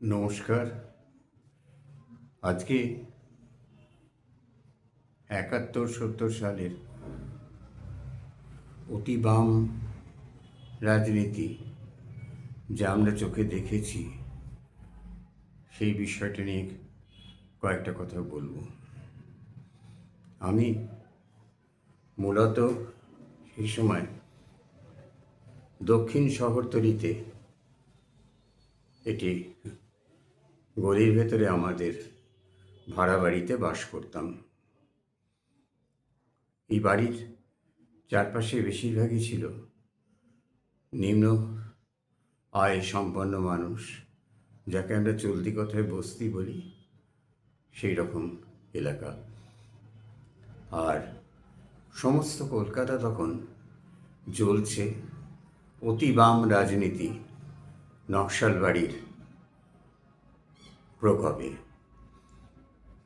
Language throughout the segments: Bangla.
নমস্কার। আজকে একাত্তর সত্তর সালের অতি বাম রাজনীতি যা আমরা চোখে দেখেছি, সেই বিষয়টা নিয়ে কয়েকটা কথা বলব। আমি মূলত সেই সময় দক্ষিণ শহরতলিতে এটি গলির ভেতরে আমাদের ভাড়া বাড়িতে বাস করতাম। এই বাড়ির চারপাশে বেশিরভাগই ছিল নিম্ন আয় সম্পন্ন মানুষ, যাকে আমরা চলতি কথায় বস্তি বলি, সেই রকম এলাকা। আর সমস্ত কলকাতা তখন জ্বলছে অতি বাম রাজনীতি নকশালবাড়ির প্রকোপে।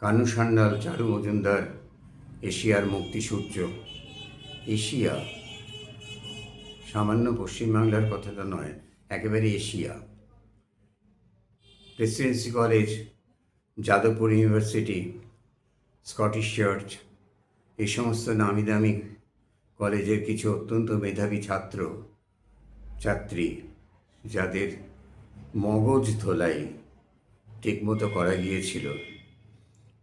কানু সান্যাল চারু মজুমদার, এশিয়ার মুক্তিসূর্য। এশিয়া? সামান্য পশ্চিমবাংলার কথাটা নয়, একেবারে Asia. Presidency college, Jadavpur university, Scottish church এই সমস্ত নামি দামি কলেজের কিছু অত্যন্ত মেধাবী ছাত্র, ছাত্রী, যাদের মগজ ধোলাই ঠিকমতো করা গিয়েছিল।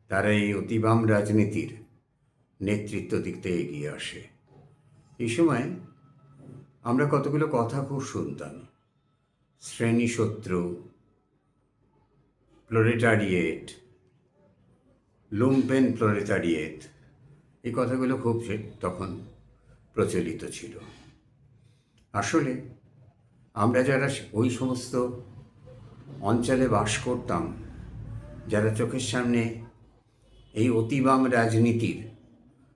তারা এই অতিবাম রাজনীতির নেতৃত্ব দিকতে এগিয়ে আসে। এই সময় আমরা কতগুলো কথা খুব শুনতাম। শ্রেণি শত্রু প্লোরেটারিয়েট লুম্পেন প্লোরেটারিয়েট এই কথাগুলো খুব তখন প্রচলিত ছিল। আসলে আমরা যারা ওই সমস্ত অঞ্চলে বাস করতাম, যারা চোখের সামনে এই অতি বাম রাজনীতির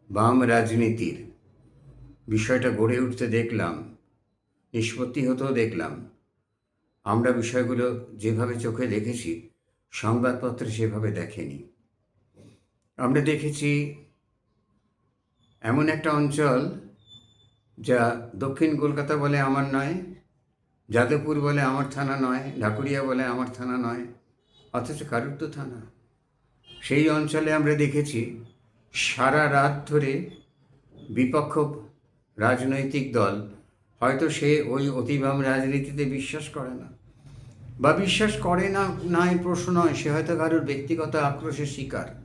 বাম রাজনীতির বিষয়টা গড়ে উঠতে দেখলাম, নিষ্পত্তি হতেও দেখলাম। আমরা বিষয়গুলো যেভাবে চোখে দেখেছি, সংবাদপত্রে সেভাবে দেখেনি। আমরা দেখেছি এমন একটা অঞ্চল যা দক্ষিণ কলকাতা বলে আমার নয় যাদবপুর বলে আমার থানা নয়, ঢাকুরিয়া বলে আমার থানা নয়, অথচ কারুর তো থানা? সেই অঞ্চলে আমরা দেখেছি সারা রাত ধরে বিপক্ষ রাজনৈতিক দল হয়তো সে ওই অতিবাম রাজনীতিতে বিশ্বাস করে না। বা বিশ্বাস করে না নাই প্রশ্ন নয়, সে হয়তো কারোর ব্যক্তিগত আক্রোশের শিকার।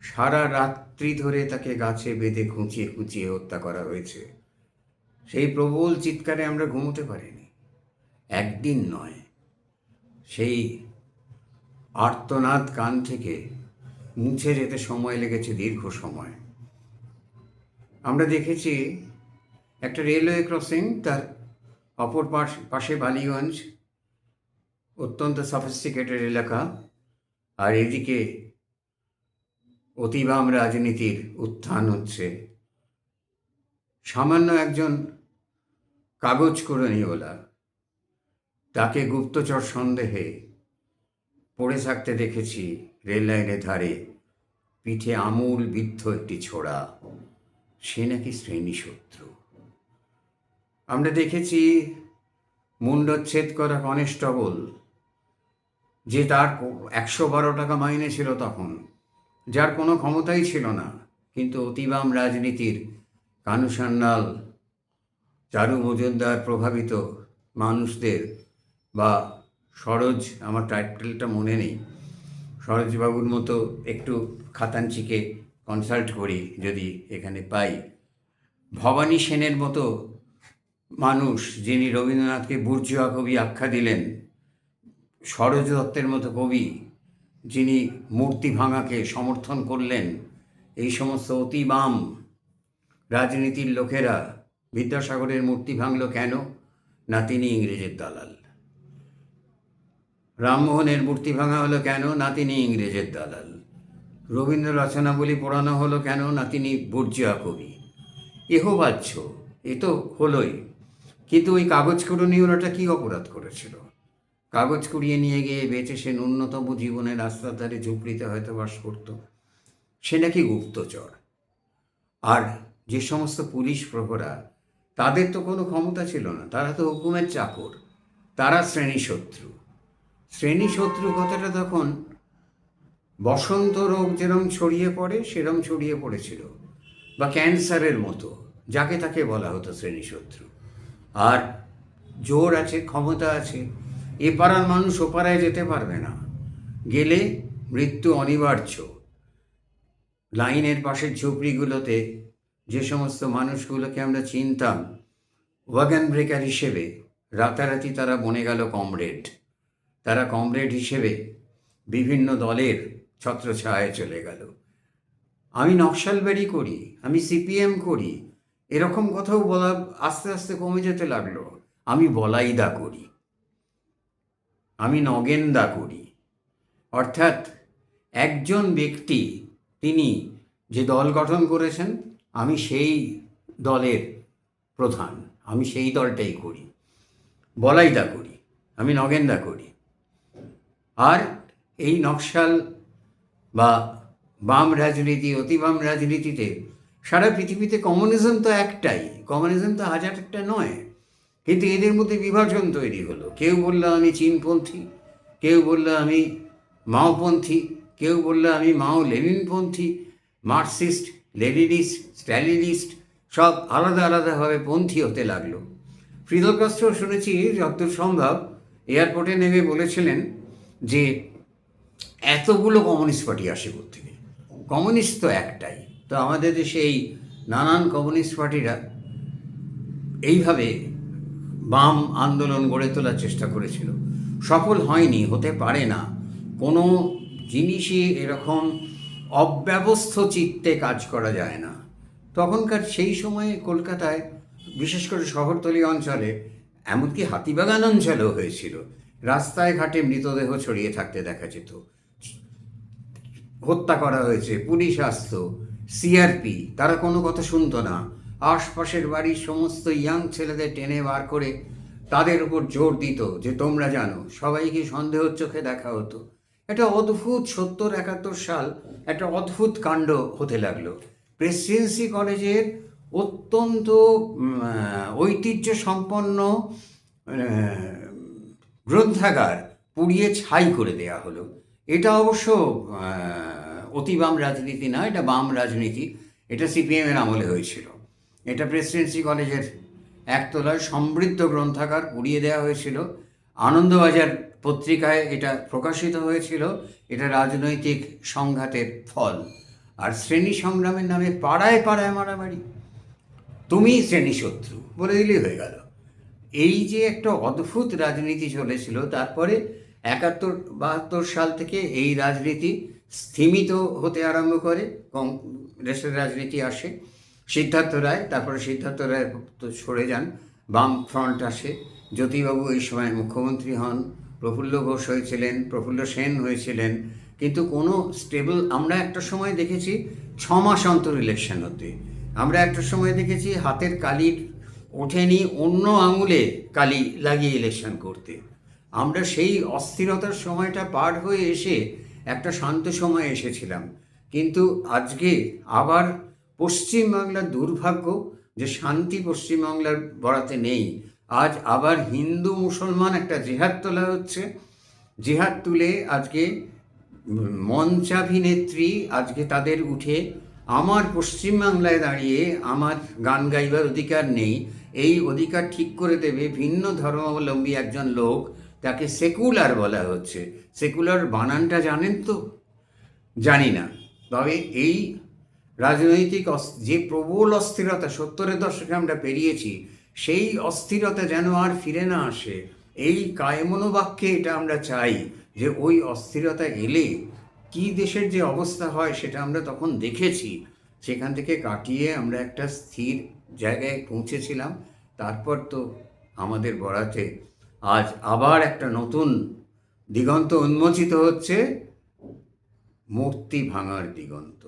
সারা রাত্রি ধরে তাকে গাছে বেঁধে খুঁচিয়ে খুঁচিয়ে হত্যা করা হয়েছে। সেই প্রবল চিৎকারে আমরা ঘুমোতে পারিনি। একদিন নয়, সেই আর্তনাদ কান থেকে মুছে যেতে সময় লেগেছে দীর্ঘ সময়। আমরা দেখেছি একটা রেলওয়ে ক্রসিং, তার অপর পাশ, পাশে বালিগঞ্জ, অত্যন্ত সফিস্টিকেটেড এলাকা, আর এদিকে অতিবাম রাজনীতির উত্থান হচ্ছে। সামান্য একজন কাগজ করে নিওলা তাকে গুপ্তচর সন্দেহে পড়ে থাকতে দেখেছি রেললাইনের ধারে পিঠে আমূল বিদ্ধ একটি ছোড়া। সে নাকি শ্রেণি শত্রু আমরা দেখেছি মুন্ডচ্ছেদ করা কনস্টেবল, যে তার একশো বারো টাকা মাইনে ছিল তখন, যার কোনো ক্ষমতাই ছিল না। কিন্তু অতিবাম রাজনীতির কানু সান্যাল চারু মজুমদার প্রভাবিত মানুষদের বা সরোজ, আমার টাইটেলটা মনে নেই, সরোজবাবুর মতো একটু খাতাঞ্চিকে কনসাল্ট করি যদি এখানে পাই। ভবানী সেনের মতো মানুষ যিনি রবীন্দ্রনাথকে বুর্জুয়া কবি আখ্যা দিলেন, সরোজ দত্তের মতো কবি যিনি মূর্তি ভাঙাকে সমর্থন করলেন, এই সমস্ত অতি বাম রাজনীতির লোকেরা বিদ্যাসাগরের মূর্তি ভাঙল কেন? না তিনি ইংরেজের দালাল। রামমোহনের মূর্তি ভাঙা হলো কেন? না তিনি ইংরেজের দালাল। রবীন্দ্র রচনাবলী পড়ানো হলো কেন? না তিনি বর্জিয়া কবি। এহ বাহ্য এ তো হলোই। কিন্তু ওই কাগজ কুড়নিওয়ালাটা কী অপরাধ করেছিল? কাগজ কুড়িয়ে নিয়ে গিয়ে বেঁচে সে ন্যূনতম জীবনের রাস্তার ধারে ঝুপড়িতে হয়তো বাস করত। সে নাকি গুপ্তচর। আর যে সমস্ত পুলিশ প্রহরা তাদের তো কোনো ক্ষমতা ছিল না। তারা তো হুকুমের চাকর। তারা শ্রেণি শত্রু শ্রেণি শত্রু কথাটা তখন বসন্ত রোগ যেরম ছড়িয়ে পড়ে, সেরম ছড়িয়ে পড়েছিল। বা ক্যান্সারের মতো, যাকে তাকে বলা হতো শ্রেণি শত্রু আর জোর আছে, ক্ষমতা আছে। এ পাড়ার মানুষ ও পাড়ায় যেতে পারবে না। গেলে মৃত্যু অনিবার্য। লাইনের পাশের ঝুপড়িগুলোতে যে সমস্ত মানুষগুলোকে আমরা চিনতাম ওয়াগান ব্রেকার হিসেবে রাতারাতি তারা বনে গেল কমরেড তারা কমরেড হিসেবে বিভিন্ন দলের ছত্রছায়ায় চলে গেল। আমি নকশালবাড়ি করি, আমি সিপিএম করি, এরকম কথাও বলা আস্তে আস্তে কমে যেতে লাগল। আমি বলাইদা করি। আমি নগেন্দা করি। অর্থাৎ একজন ব্যক্তি, তিনি যে দল গঠন করেছেন আমি সেই দলের প্রধান, আমি সেই দলটাই করি। বলাইদা করি, আমি নগেন্দা করি। আর এই নকশাল বা বাম রাজনীতি অতি বাম রাজনীতিতে সারা পৃথিবীতে কমিউনিজম তো একটাই, কমিউনিজম তো হাজার একটা নয়। কিন্তু এদের মধ্যে বিভাজন তৈরি হলো। কেউ বলল আমি চীনপন্থী, কেউ বলল আমি মাওপন্থী, কেউ বলল আমি মাও লেনিনপন্থী, মার্কসিস্ট লেনিনিস্ট, স্ট্যালিনিস্ট, সব আলাদা আলাদাভাবে পন্থী হতে লাগল। ফ্রিদল কাস্ট্রো শুনেছি যতদূর সম্ভব এয়ারপোর্টে নেমে বলেছিলেন যে, এতগুলো কমিউনিস্ট পার্টি আসে থেকে কমিউনিস্ট তো একটাই। তো আমাদের দেশে এই নানান কমিউনিস্ট পার্টিরা এইভাবে বাম আন্দোলন গড়ে তোলার চেষ্টা করেছিল। সফল হয়নি, হতে পারে না। কোনো জিনিসই এরকম অব্যবস্থ চিত্তে কাজ করা যায় না। তখনকার সেই সময়ে কলকাতায়, বিশেষ করে শহরতলি অঞ্চলে, এমনকি হাতিবাগান অঞ্চলেও হয়েছিল। রাস্তায় ঘাটে মৃতদেহ ছড়িয়ে থাকতে দেখা যেত। হত্যা করা হয়েছে, পুলিশ আসতো সিআরপি তারা কোনো কথা শুনতো না। আশপাশের বাড়ির সমস্ত ইয়াং ছেলেদের টেনে বার করে তাদের উপর জোর দিত যে, তোমরা জানো, সবাইকে সন্দেহ চোখে দেখা হতো। একটা অদ্ভুত সত্তর একাত্তর সাল একটা অদ্ভুত কাণ্ড হতে লাগল। প্রেসিডেন্সি কলেজের অত্যন্ত ঐতিহ্য সম্পন্ন গ্রন্থাগার পুড়িয়ে ছাই করে দেয়া হলো। এটা অবশ্য অতি বাম রাজনীতি না, এটা বাম রাজনীতি। এটা সিপিএমের আমলে হয়েছিল। এটা প্রেসিডেন্সি কলেজের একতলায় সমৃদ্ধ গ্রন্থাগার পুড়িয়ে দেওয়া হয়েছিল। আনন্দবাজার পত্রিকায় এটা প্রকাশিত হয়েছিল, এটা রাজনৈতিক সংঘাতের ফল। আর শ্রেণি সংগ্রামের নামে পাড়ায় পাড়ায় মারামারি। তুমি শ্রেণি শত্রু বলে দিলেই হয়ে গেল। এই যে একটা অদ্ভুত রাজনীতি চলেছিল, তারপরে একাত্তর বাহাত্তর সাল থেকে এই রাজনীতি স্থিমিত হতে আরম্ভ করে দেশের রাজনীতি আসে, সিদ্ধার্থ রায়, তারপরে সিদ্ধার্থ রায় তো সরে যান বাম ফ্রন্ট আসে, জ্যোতিবাবু এই সময় মুখ্যমন্ত্রী হন প্রফুল্ল ঘোষ হয়েছিলেন, প্রফুল্ল সেন হয়েছিলেন, কিন্তু কোনো স্টেবল, আমরা একটা সময় দেখেছি ছ মাস অন্তর ইলেকশন হতে আমরা একটা সময় দেখেছি হাতের কালির ওঠেনি, অন্য আঙুলে কালি লাগিয়ে ইলেকশন করতে। আমরা সেই অস্থিরতার সময়টা পার হয়ে এসে একটা শান্ত সময় এসেছিলাম। কিন্তু আজকে আবার পশ্চিমবাংলার দুর্ভাগ্য যে শান্তি পশ্চিমবাংলার বরাতে নেই। আজ আবার হিন্দু মুসলমান একটা জেহাদ তোলা হচ্ছে। জেহাদ তুলে আজকে মঞ্চাভিনেত্রী আজকে তাদের উঠে আমার পশ্চিমবাংলায় দাঁড়িয়ে আমার গান গাইবার অধিকার নেই। এই অধিকার ঠিক করে দেবে ভিন্ন ধর্মাবলম্বী একজন লোক, তাকে সেকুলার বলা হচ্ছে। সেকুলার বানানটা জানেন তো? জানি না। তবে এই রাজনৈতিক যে প্রবল অস্থিরতা, সত্তরের দশকে আমরা পেরিয়েছি সেই অস্থিরতা যেন আর ফিরে না আসে। এই কায়মনোবাক্যে এটা আমরা চাই যে ওই অস্থিরতা এলে কি দেশের যে অবস্থা হয় সেটা আমরা তখন দেখেছি। সেখান থেকে কাটিয়ে আমরা একটা স্থির জায়গায় পৌঁছেছিলাম। তারপর তো আমাদের বরাতে আজ আবার একটা নতুন দিগন্ত উন্মোচিত হচ্ছে, মূর্তি ভাঙার দিগন্ত।